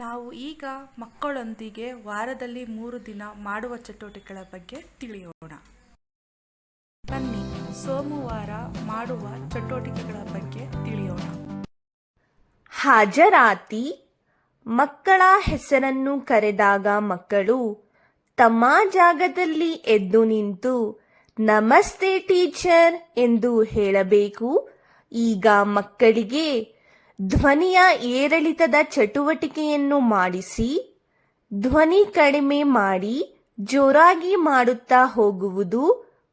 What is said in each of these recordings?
ನಾವು ಈಗ ಮಕ್ಕಳೊಂದಿಗೆ ವಾರದಲ್ಲಿ ಮೂರು ದಿನ ಮಾಡುವ ಚಟುವಟಿಕೆಗಳ ಬಗ್ಗೆ ತಿಳಿಯೋಣ. ಬನ್ನಿ, ಸೋಮವಾರ ಮಾಡುವ ಚಟುವಟಿಕೆಗಳ ಬಗ್ಗೆ ತಿಳಿಯೋಣ. ಹಾಜರಾತಿ, ಮಕ್ಕಳ ಹೆಸರನ್ನು ಕರೆದಾಗ ಮಕ್ಕಳು ತಮ್ಮ ಜಾಗದಲ್ಲಿ ಎದ್ದು ನಿಂತು, ನಮಸ್ತೆ ಟೀಚರ್ ಎಂದು ಹೇಳಬೇಕು. ಈಗ ಮಕ್ಕಳಿಗೆ ಧ್ವನಿಯ ಏರಿಳಿತದ ಚಟುವಟಿಕೆಯನ್ನು ಮಾಡಿಸಿ, ಧ್ವನಿ ಕಡಿಮೆ ಮಾಡಿ ಜೋರಾಗಿ ಮಾಡುತ್ತಾ ಹೋಗುವುದು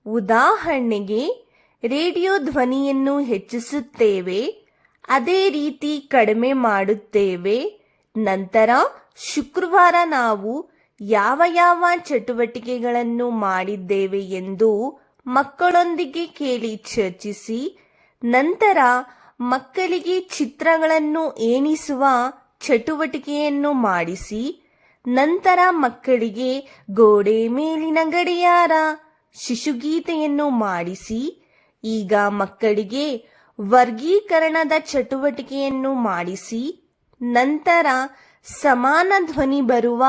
ಉದಾಹರಣೆಗೆ, ರೇಡಿಯೋ ಧ್ವನಿಯನ್ನು ಹೆಚ್ಚಿಸುತ್ತೇವೆ, ಅದೇ ರೀತಿ ಕಡಿಮೆ ಮಾಡುತ್ತೇವೆ, ನಂತರ ಶುಕ್ರವಾರ ನಾವು ಯಾವ ಯಾವ ಚಟುವಟಿಕೆಗಳನ್ನು ಮಾಡಿದ್ದೇವೆ ಎಂದು ಮಕ್ಕಳೊಂದಿಗೆ ಕೇಳಿ ಚರ್ಚಿಸಿ, ನಂತರ ಮಕ್ಕಳಿಗೆ ಚಿತ್ರಗಳನ್ನು ಏಣಿಸುವ ಚಟುವಟಿಕೆಯನ್ನು ಮಾಡಿಸಿ, ನಂತರ ಮಕ್ಕಳಿಗೆ ಗೋಡೆ ಮೇಲಿನ ಗಡಿಯಾರ ಶಿಶುಗೀತೆಯನ್ನು ಮಾಡಿಸಿ, ಈಗ ಮಕ್ಕಳಿಗೆ ವರ್ಗೀಕರಣದ ಚಟುವಟಿಕೆಯನ್ನು ಮಾಡಿಸಿ, ನಂತರ ಸಮಾನ ಧ್ವನಿ ಬರುವ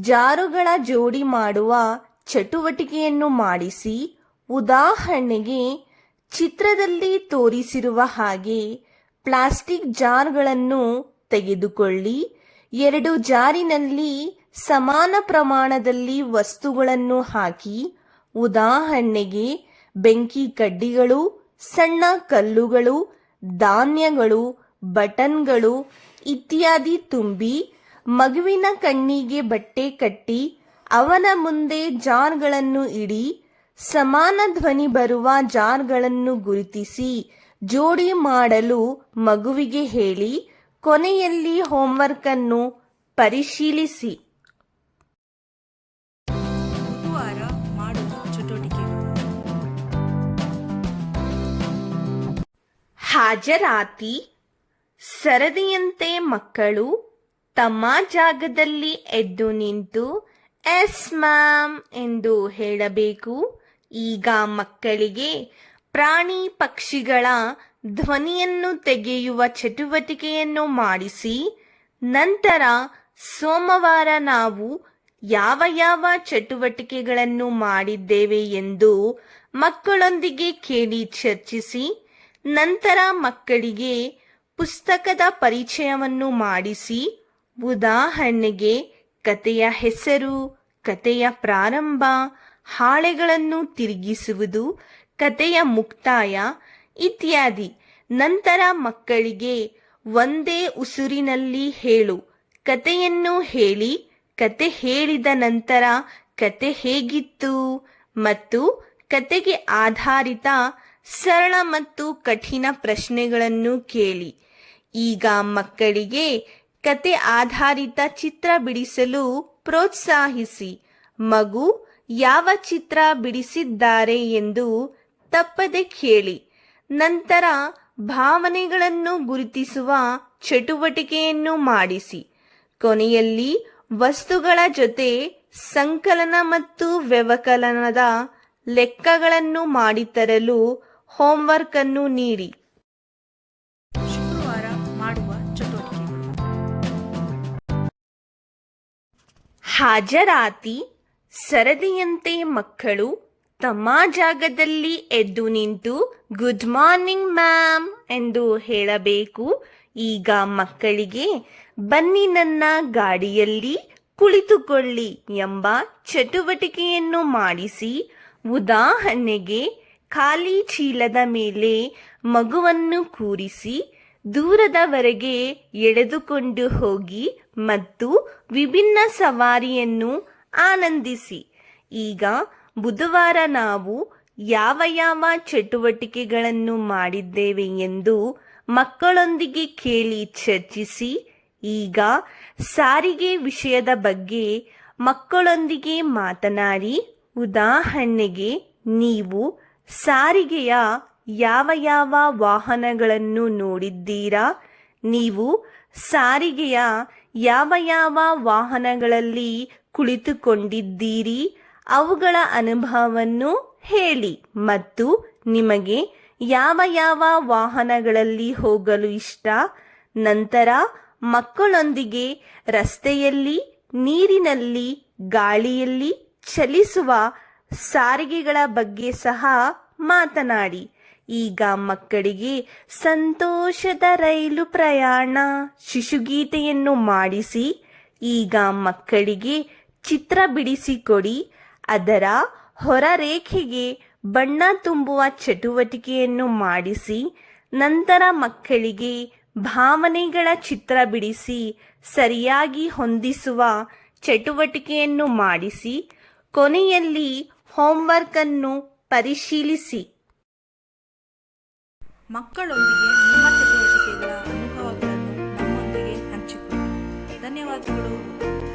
ಜಾರುಗಳ ಜೋಡಿ ಮಾಡುವ ಚಟುವಟಿಕೆಯನ್ನು ಮಾಡಿಸಿ, ಉದಾಹರಣೆಗೆ ಚಿತ್ರದಲ್ಲಿ ತೋರಿಸಿರುವ ಹಾಗೆ ಪ್ಲಾಸ್ಟಿಕ್ ಜಾರ್ಗಳನ್ನು ತೆಗೆದುಕೊಳ್ಳಿ. ಎರಡು ಜಾರಿನಲ್ಲಿ ಸಮಾನ ಪ್ರಮಾಣದಲ್ಲಿ ವಸ್ತುಗಳನ್ನು ಹಾಕಿ. ಉದಾಹರಣೆಗೆ ಬೆಂಕಿ ಕಡ್ಡಿಗಳು, ಸಣ್ಣ ಕಲ್ಲುಗಳು, ಧಾನ್ಯಗಳು, ಬಟನ್ಗಳು ಇತ್ಯಾದಿ ತುಂಬಿ ಮಗುವಿನ ಕಣ್ಣಿಗೆ ಬಟ್ಟೆ ಕಟ್ಟಿ ಅವನ ಮುಂದೆ ಜಾರ್ಗಳನ್ನು ಇಡಿ. ಸಮಾನ ಧ್ವನಿ ಬರುವ ಜಾರ್ಗಳನ್ನು ಗುರುತಿಸಿ ಜೋಡಿ ಮಾಡಲು ಮಗುವಿಗೆ ಹೇಳಿ ಕೊನೆಯಲ್ಲಿ ಹೋಮ್ವರ್ಕ್ ಅನ್ನು ಪರಿಶೀಲಿಸಿ. ಹಾಜರಾತಿ ಸರದಿಯಂತೆ ಮಕ್ಕಳು ತಮ್ಮ ಜಾಗದಲ್ಲಿ ಎದ್ದು ನಿಂತು ಎಸ್ ಮ್ಯಾಮ್ ಎಂದು ಹೇಳಬೇಕು. ಈಗ ಮಕ್ಕಳಿಗೆ ಪ್ರಾಣಿ ಪಕ್ಷಿಗಳ ಧ್ವನಿಯನ್ನು ತೆಗೆಯುವ ಚಟುವಟಿಕೆಯನ್ನು ಮಾಡಿಸಿ, ನಂತರ ಸೋಮವಾರ ನಾವು ಯಾವ ಯಾವ ಚಟುವಟಿಕೆಗಳನ್ನು ಮಾಡಿದ್ದೇವೆ ಎಂದು ಮಕ್ಕಳೊಂದಿಗೆ ಕೇಳಿ ಚರ್ಚಿಸಿ, ನಂತರ ಮಕ್ಕಳಿಗೆ ಪುಸ್ತಕದ ಪರಿಚಯವನ್ನು ಮಾಡಿಸಿ, ಉದಾಹರಣೆಗೆ ಕತೆಯ ಹೆಸರು, ಕತೆಯ ಪ್ರಾರಂಭ ಹಾಳೆಗಳನ್ನು ತಿರುಗಿಸುವುದು ಕತೆಯ ಮುಕ್ತಾಯ ಇತ್ಯಾದಿ. ನಂತರ ಮಕ್ಕಳಿಗೆ ಒಂದೇ ಉಸುರಿನಲ್ಲಿ ಹೇಳು ಕತೆಯನ್ನು ಹೇಳಿ ಕತೆ ಹೇಳಿದ ನಂತರ ಕತೆ ಹೇಗಿತ್ತು? ಮತ್ತು ಕತೆಗೆ ಆಧಾರಿತ ಸರಳ ಮತ್ತು ಕಠಿಣ ಪ್ರಶ್ನೆಗಳನ್ನು ಕೇಳಿ. ಈಗ ಮಕ್ಕಳಿಗೆ ಕತೆ ಆಧಾರಿತ ಚಿತ್ರ ಬಿಡಿಸಲು ಪ್ರೋತ್ಸಾಹಿಸಿ. ಮಗು ಯಾವ ಚಿತ್ರ ಬಿಡಿಸಿದ್ದಾರೆ ಎಂದು ತಪ್ಪದೆ ಕೇಳಿ. ನಂತರ ಭಾವನೆಗಳನ್ನು ಗುರುತಿಸುವ ಚಟುವಟಿಕೆಯನ್ನು ಮಾಡಿಸಿ. ಕೊನೆಯಲ್ಲಿ ವಸ್ತುಗಳ ಜೊತೆ ಸಂಕಲನ ಮತ್ತು ವ್ಯವಕಲನದ ಲೆಕ್ಕಗಳನ್ನು ಮಾಡಿತರಲು ಹೋಮ್ವರ್ಕ್ ಅನ್ನು ನೀಡಿ. ಶುಕ್ರವಾರ ಮಾಡುವ ಚಟುವಟಿಕೆ ಹಾಜರಾತಿ ಸರದಿಯಂತೆ ಮಕ್ಕಳು ತಮ್ಮ ಜಾಗದಲ್ಲಿ ಎದ್ದು ನಿಂತು ಗುಡ್ ಮಾರ್ನಿಂಗ್ ಮ್ಯಾಮ್ ಎಂದು ಹೇಳಬೇಕು. ಈಗ ಮಕ್ಕಳಿಗೆ, ಬನ್ನಿ ನನ್ನ ಗಾಡಿಯಲ್ಲಿ ಕುಳಿತುಕೊಳ್ಳಿ ಎಂಬ ಚಟುವಟಿಕೆಯನ್ನು ಮಾಡಿಸಿ, ಉದಾಹರಣೆಗೆ, ಖಾಲಿ ಚೀಲದ ಮೇಲೆ ಮಗುವನ್ನು ಕೂರಿಸಿ, ದೂರದವರೆಗೆ ಎಳೆದುಕೊಂಡು ಹೋಗಿ ಮತ್ತು ವಿಭಿನ್ನ ಸವಾರಿಯನ್ನು ಆನಂದಿಸಿ. ಈಗ ಬುಧವಾರ ನಾವು ಯಾವ ಯಾವ ಚಟುವಟಿಕೆಗಳನ್ನು ಮಾಡಿದ್ದೇವೆ ಎಂದು ಮಕ್ಕಳೊಂದಿಗೆ ಕೇಳಿ ಚರ್ಚಿಸಿ, ಈಗ ಸಾರಿಗೆ ವಿಷಯದ ಬಗ್ಗೆ ಮಕ್ಕಳೊಂದಿಗೆ ಮಾತನಾಡಿ, ಉದಾಹರಣೆಗೆ ನೀವು ಸಾರಿಗೆಯ ಯಾವ ಯಾವ ವಾಹನಗಳನ್ನು ನೋಡಿದ್ದೀರಾ? ನೀವು ಸಾರಿಗೆಯ ಯಾವ ಯಾವ ವಾಹನಗಳಲ್ಲಿ ಕುಳಿತುಕೊಂಡಿದ್ದೀರಿ, ಅವುಗಳ ಅನುಭವವನ್ನು ಹೇಳಿ ಮತ್ತು ನಿಮಗೆ ಯಾವ ಯಾವ ವಾಹನಗಳಲ್ಲಿ ಹೋಗಲು ಇಷ್ಟ? ನಂತರ ಮಕ್ಕಳೊಂದಿಗೆ ರಸ್ತೆಯಲ್ಲಿ, ನೀರಿನಲ್ಲಿ, ಗಾಳಿಯಲ್ಲಿ ಚಲಿಸುವ ಸಾರಿಗೆಗಳ ಬಗ್ಗೆ ಸಹ ಮಾತನಾಡಿ. ಈಗ ಮಕ್ಕಳಿಗೆ ಸಂತೋಷದ ರೈಲು ಪ್ರಯಾಣ ಶಿಶುಗೀತೆಯನ್ನು ಮಾಡಿಸಿ, ಈಗ ಮಕ್ಕಳಿಗೆ ಚಿತ್ರ ಬಿಡಿಸಿಕೊಡಿ. ಅದರ ಹೊರರೇಖೆಗೆ ಬಣ್ಣ ತುಂಬುವ ಚಟುವಟಿಕೆಯನ್ನು ಮಾಡಿಸಿ, ನಂತರ ಮಕ್ಕಳಿಗೆ ಭಾವನೆಗಳ ಚಿತ್ರ ಬಿಡಿಸಿ, ಸರಿಯಾಗಿ ಹೊಂದಿಸುವ ಚಟುವಟಿಕೆಯನ್ನು ಮಾಡಿಸಿ, ಕೊನೆಯಲ್ಲಿ ಹೋಮ್ವರ್ಕ್ ಅನ್ನು ಪರಿಶೀಲಿಸಿ. ಮಕ್ಕಳೊಂದಿಗೆ ನಿಮ್ಮ ಚಟುವಟಿಕೆಗಳ ಅನುಭವಗಳನ್ನು ನಮ್ಮೊಂದಿಗೆ ಹಂಚಿಕೊಳ್ಳಿ. ಧನ್ಯವಾದಗಳು.